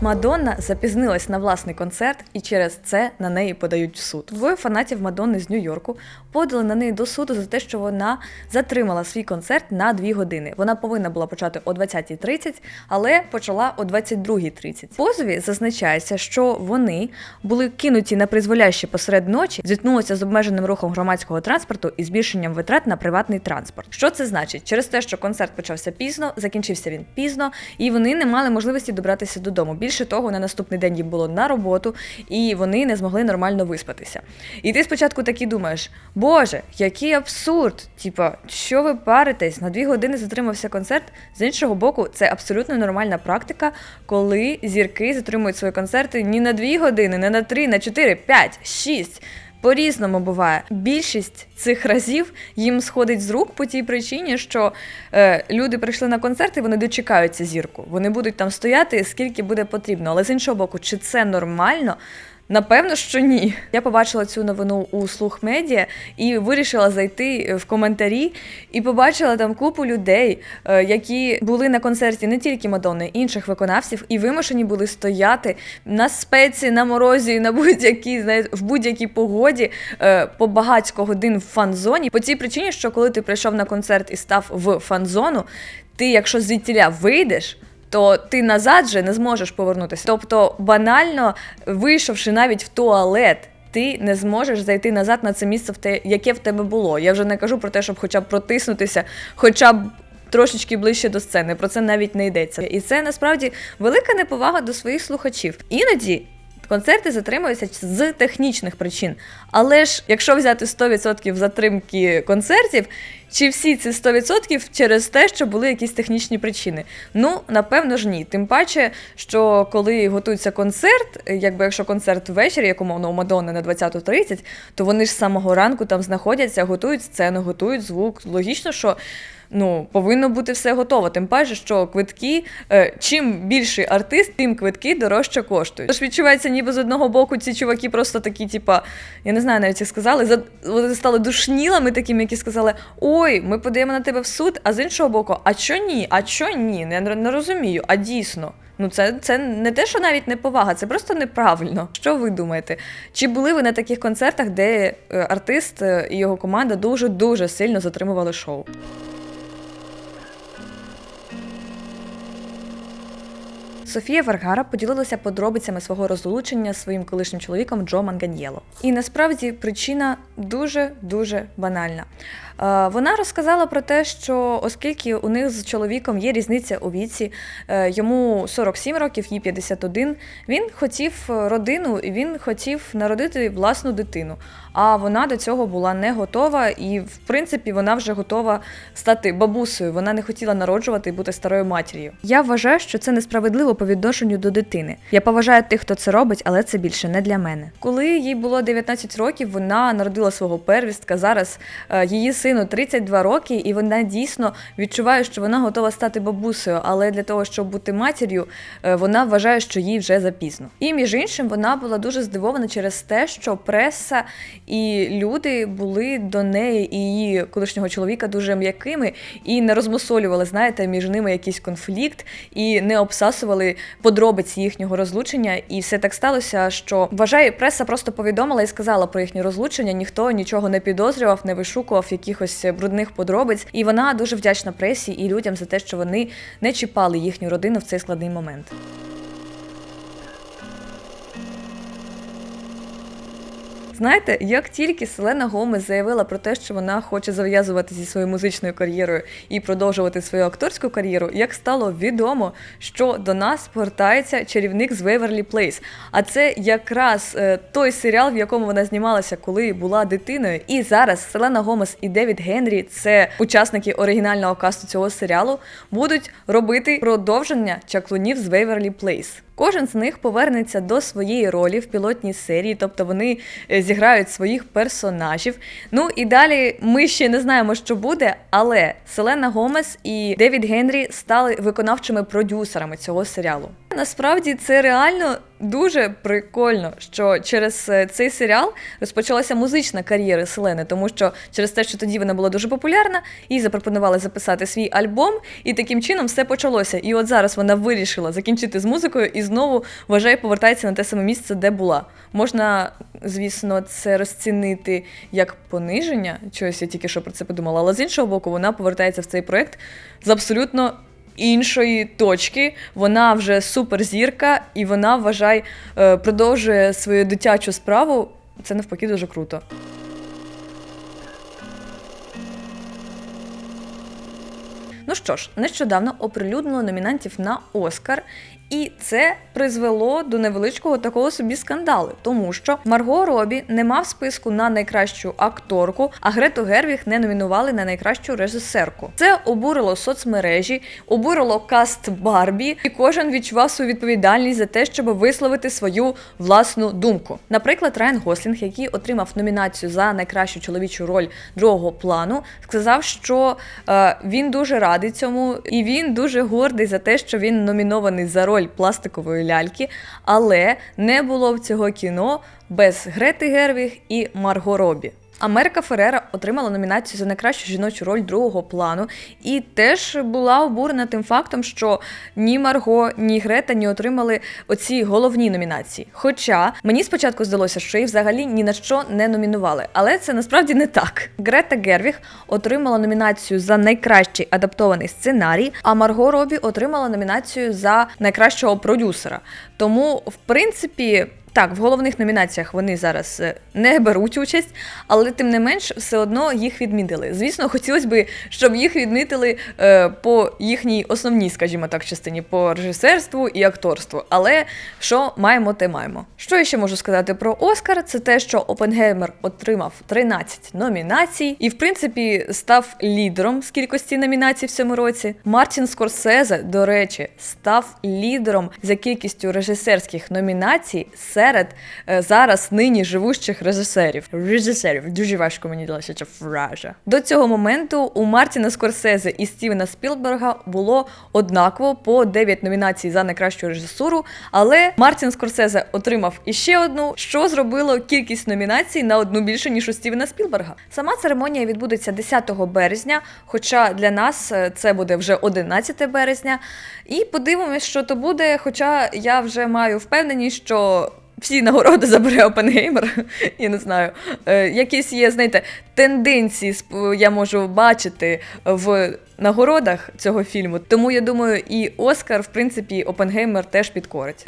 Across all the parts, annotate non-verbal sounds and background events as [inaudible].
Мадонна запізнилась на власний концерт, і через це на неї подають в суд. Двоє фанатів Мадонни з Нью-Йорку подали на неї до суду за те, що вона затримала свій концерт на 2 години. Вона повинна була почати о 20.30, але почала о 22.30. В позові зазначається, що вони були кинуті на призволяще посеред ночі, зіткнулися з обмеженим рухом громадського транспорту і збільшенням витрат на приватний транспорт. Що це значить? Через те, що концерт почався пізно, закінчився він пізно, і вони не мали можливості добратися додому. Більше того, на наступний день їм було на роботу, і вони не змогли нормально виспатися. І ти спочатку такі думаєш: Боже, який абсурд! Типа, що ви паритесь? На дві години затримався концерт. З іншого боку, це абсолютно нормальна практика, коли зірки затримують свої концерти ні на дві години, не на три, на чотири, п'ять, шість. По-різному буває. Більшість цих разів їм сходить з рук по тій причині, що е, люди прийшли на концерт і вони дочекаються зірку. Вони будуть там стояти скільки буде потрібно. Але з іншого боку, чи це нормально? Напевно, що ні. Я побачила цю новину у слух медіа і вирішила зайти в коментарі і побачила там купу людей, е, які були на концерті не тільки Мадонни, інших виконавців, і вимушені були стояти на спеці, на морозі, на будь-якій в будь-якій погоді е, по багатько годин в фан-зоні. По цій причині, що коли ти прийшов на концерт і став в фан-зону, ти, якщо звідтіля вийдеш то ти назад же не зможеш повернутися. Тобто, банально вийшовши навіть в туалет. Ти не зможеш зайти назад на це місце, в те, яке в тебе було. Я вже не кажу про те, щоб хоча б протиснутися, хоча б трошечки ближче до сцени. Про це навіть не йдеться. І це насправді велика неповага до своїх слухачів. Іноді концерти затримуються з технічних причин. Але ж, якщо взяти 100% затримки концертів, чи всі ці 100% через те, що були якісь технічні причини? Ну, напевно ж ні. Тим паче, що коли готується концерт, якби якщо концерт ввечері, як умовно у Мадонни на 20.30, то вони ж з самого ранку там знаходяться, готують сцену, готують звук. Логічно, що. Ну, повинно бути все готово. Тим паче, що квитки, е, чим більший артист, тим квитки дорожче коштують. Тож відчувається, ніби з одного боку ці чуваки просто такі, типа, я не знаю, навіть як сказали, за вони стали душнілами такими, які сказали: Ой, ми подаємо на тебе в суд, а з іншого боку, а чо ні? А чо ні? Не, не розумію, а дійсно. Ну, це це не те, що навіть не повага, це просто неправильно. Що ви думаєте? Чи були ви на таких концертах, де е, артист е, і його команда дуже дуже сильно затримували шоу? Софія Варгара поділилася подробицями свого розлучення з своїм колишнім чоловіком Джо Манганьєло. І насправді причина дуже дуже банальна. Е, вона розказала про те, що оскільки у них з чоловіком є різниця у віці, е, йому 47 років, їй 51, він хотів родину і він хотів народити власну дитину. А вона до цього була не готова, і в принципі вона вже готова стати бабусею. Вона не хотіла народжувати і бути старою матір'ю. Я вважаю, що це несправедливо по відношенню до дитини. Я поважаю тих, хто це робить, але це більше не для мене. Коли їй було 19 років, вона народила свого первістка. Зараз е, її сину 32 роки, і вона дійсно відчуває, що вона готова стати бабусею, але для того, щоб бути матір'ю, е, вона вважає, що їй вже запізно. І між іншим вона була дуже здивована через те, що преса і люди були до неї і її колишнього чоловіка дуже м'якими і не розмусолювали, знаєте, між ними якийсь конфлікт і не обсасували подробиці їхнього розлучення. І все так сталося, що вважаю, преса просто повідомила і сказала про їхнє розлучення. Ніхто нічого не підозрював, не вишукував якихось брудних подробиць. І вона дуже вдячна пресі і людям за те, що вони не чіпали їхню родину в цей складний момент. Знаєте, як тільки Селена Гомес заявила про те, що вона хоче зав'язувати зі своєю музичною кар'єрою і продовжувати свою акторську кар'єру, як стало відомо, що до нас повертається чарівник з Вейверлі Плейс. А це якраз е, той серіал, в якому вона знімалася, коли була дитиною. І зараз Селена Гомес і Девід Генрі, це учасники оригінального касту цього серіалу, будуть робити продовження чаклунів з Вейверлі Плейс. Кожен з них повернеться до своєї ролі в пілотній серії, тобто вони е, зіграють своїх персонажів. Ну і далі ми ще не знаємо, що буде, але Селена Гомес і Девід Генрі стали виконавчими продюсерами цього серіалу. Насправді це реально дуже прикольно, що через е, цей серіал розпочалася музична кар'єра Селени, тому що через те, що тоді вона була дуже популярна, їй запропонували записати свій альбом, і таким чином все почалося. І от зараз вона вирішила закінчити з музикою і знову вважає, повертається на те саме місце, де була. Можна, звісно, це розцінити як пониження. Чогось я тільки що про це подумала, але з іншого боку, вона повертається в цей проект з абсолютно іншої точки. Вона вже суперзірка, і вона вважай, е, продовжує свою дитячу справу. Це навпаки дуже круто. Ну що ж, нещодавно оприлюднило номінантів на Оскар, і це призвело до невеличкого такого собі скандалу, тому що Марго Робі не мав списку на найкращу акторку, а Грету Гервіг не номінували на найкращу режисерку. Це обурило соцмережі, обурило каст Барбі, і кожен відчував свою відповідальність за те, щоб висловити свою власну думку. Наприклад, Райан Гослінг, який отримав номінацію за найкращу чоловічу роль другого плану, сказав, що е, він дуже радий цьому, і він дуже гордий за те, що він номінований за роль пластикової ляльки, але не було б цього кіно без Грети Гервіг і Марго Робі. Америка Ферера отримала номінацію за найкращу жіночу роль другого плану і теж була обурена тим фактом, що ні Марго, ні Грета не отримали оці головні номінації. Хоча мені спочатку здалося, що їх взагалі ні на що не номінували, але це насправді не так. Грета Гервіг отримала номінацію за найкращий адаптований сценарій, а Марго Робі отримала номінацію за найкращого продюсера. Тому, в принципі. Так, в головних номінаціях вони зараз е, не беруть участь, але тим не менш все одно їх відмітили. Звісно, хотілося б, щоб їх відмітили е, по їхній основній, скажімо так, частині по режисерству і акторству. Але що маємо, те маємо. Що я ще можу сказати про Оскар? Це те, що Опенгеймер отримав 13 номінацій і, в принципі, став лідером з кількості номінацій в цьому році. Мартін Скорсезе, до речі, став лідером за кількістю режисерських номінацій серед е, зараз нині живущих режисерів. Режисерів дуже важко мені далася ця фраза. До цього моменту у Мартіна Скорсезе і Стівена Спілберга було однаково по 9 номінацій за найкращу режисуру, але Мартін Скорсезе отримав іще одну, що зробило кількість номінацій на одну більше ніж у Стівена Спілберга. Сама церемонія відбудеться 10 березня, хоча для нас е, це буде вже 11 березня. І подивимось, що то буде. Хоча я вже маю впевненість, що. Всі нагороди забере Опенгеймер, [laughs] я не знаю. Е, якісь є, знаєте, тенденції я можу бачити в нагородах цього фільму. Тому я думаю, і Оскар, в принципі, Опенгеймер теж підкорить.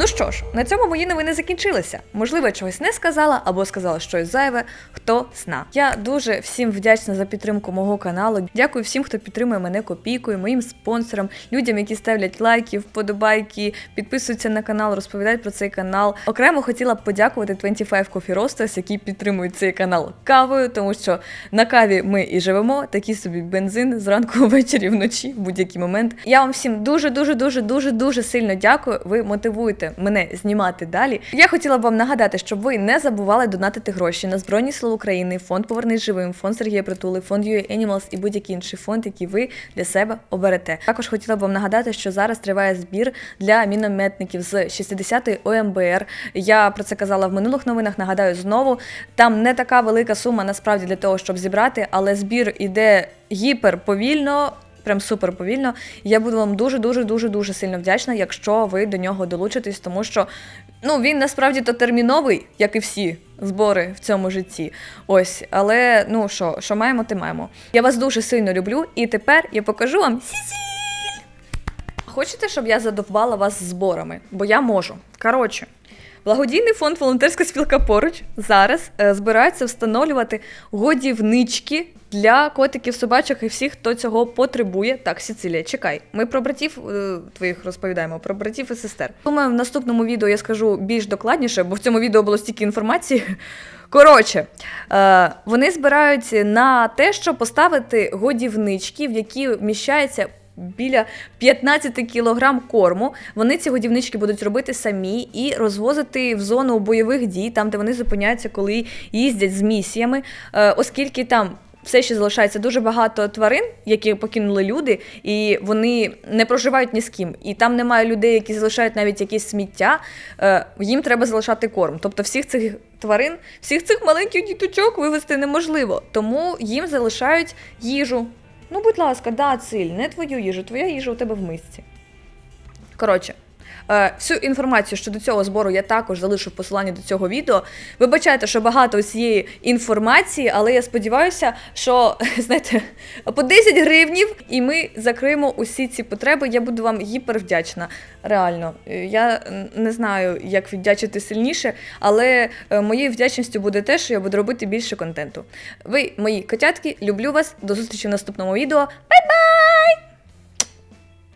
Ну що ж, на цьому мої новини закінчилися. Можливо, я чогось не сказала або сказала щось зайве, хто зна. Я дуже всім вдячна за підтримку мого каналу. Дякую всім, хто підтримує мене копійкою, моїм спонсорам, людям, які ставлять лайки, вподобайки, підписуються на канал, розповідають про цей канал. Окремо хотіла б подякувати 25 Coffee Roasters, які підтримують цей канал кавою, тому що на каві ми і живемо. Такий собі бензин зранку, [laughs] ввечері, вночі, в будь-який момент. Я вам всім дуже, дуже, дуже, дуже, дуже сильно дякую. Ви мотивуєте мене знімати далі. Я хотіла б вам нагадати, щоб ви не забували донатити гроші на Збройні Сили України, фонд Повернись живим, фонд Сергія Притули, фонд UA Animals і будь-який інший фонд, який ви для себе оберете. Також хотіла б вам нагадати, що зараз триває збір для мінометників з 60-ї ОМБР. Я про це казала в минулих новинах. Нагадаю знову. Там не така велика сума насправді для того, щоб зібрати, але збір іде гіперповільно. Прям супер повільно. Я буду вам дуже дуже дуже сильно вдячна, якщо ви до нього долучитесь, тому що ну він насправді то терміновий, як і всі збори в цьому житті. Ось, але ну що, що маємо, ти маємо. Я вас дуже сильно люблю, і тепер я покажу вам сісіль. Хочете, щоб я задовбала вас зборами? Бо я можу. Коротше. Благодійний фонд Волонтерська спілка поруч зараз е, збирається встановлювати годівнички для котиків, собачок і всіх, хто цього потребує. Так, Сіцилія, чекай. Ми про братів е, твоїх розповідаємо, про братів і сестер. Думаю, в наступному відео я скажу більш докладніше, бо в цьому відео було стільки інформації. [laughs] Коротше, е, вони збирають на те, щоб поставити годівнички, в які вміщається біля 15 кілограм корму. Вони ці годівнички будуть робити самі і розвозити в зону бойових дій, там де вони зупиняються, коли їздять з місіями, Е, оскільки там. Все ще залишається дуже багато тварин, які покинули люди, і вони не проживають ні з ким. І там немає людей, які залишають навіть якісь сміття. Е, їм треба залишати корм. Тобто всіх цих тварин, всіх цих маленьких діточок вивезти неможливо. Тому їм залишають їжу. Ну, будь ласка, да, Циль, не твою їжу, твоя їжа у тебе в мисці. Коротше, всю інформацію щодо цього збору я також залишу в посиланні до цього відео. Вибачайте, що багато цієї інформації, але я сподіваюся, що [laughs] знаєте, по 10 гривнів, і ми закриємо усі ці потреби. Я буду вам гіпервдячна. Реально, Е, я не знаю, як віддячити сильніше, але е, моєю вдячністю буде те, що я буду робити більше контенту. Ви, мої котятки, люблю вас. До зустрічі в наступному відео. Бай-бай!